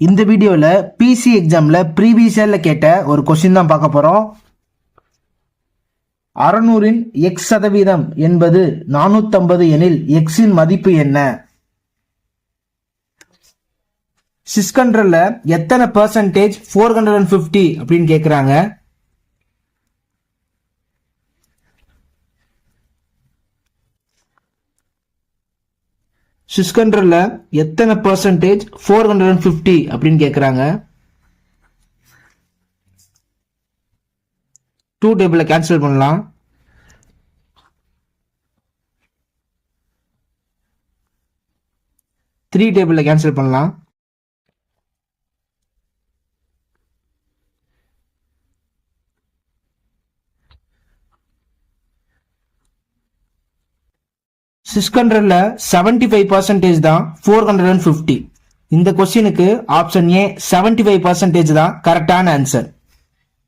இந்த வீடியோவில் பிசி எக்ஸாமில் ப்ரீவியஸ் இயரில் கேட்ட ஒரு கொஸ்டின் தான் பார்க்க போகிறோம் அறநூறின் எக்ஸ் சதவீதம் என்பது நானூற்றம்பது எனில் எக்ஸின் மதிப்பு என்ன? சிஸ்கண்ட்ரில் எத்தனை percentage four hundred and fifty அப்படின்னு கேட்குறாங்க சிஸ்கண்டரில் எத்தனை percentage four hundred and fifty அப்படின்னு கேட்குறாங்க டூ டேபிளில் கேன்சல் பண்ணலாம். த்ரீ டேபிளில் கேன்சல் பண்ணலாம். சிக்ஸ் ஹண்ட்ரட்ல செவன்டி ஃபைவ் பர்சன்டேஜ் தான் ஃபோர் ஹண்ட்ரட் அண்ட் ஃபிஃப்டி இந்த கொஸ்டினுக்கு option A seventy five percentage தான் கரெக்டான ஆன்சர்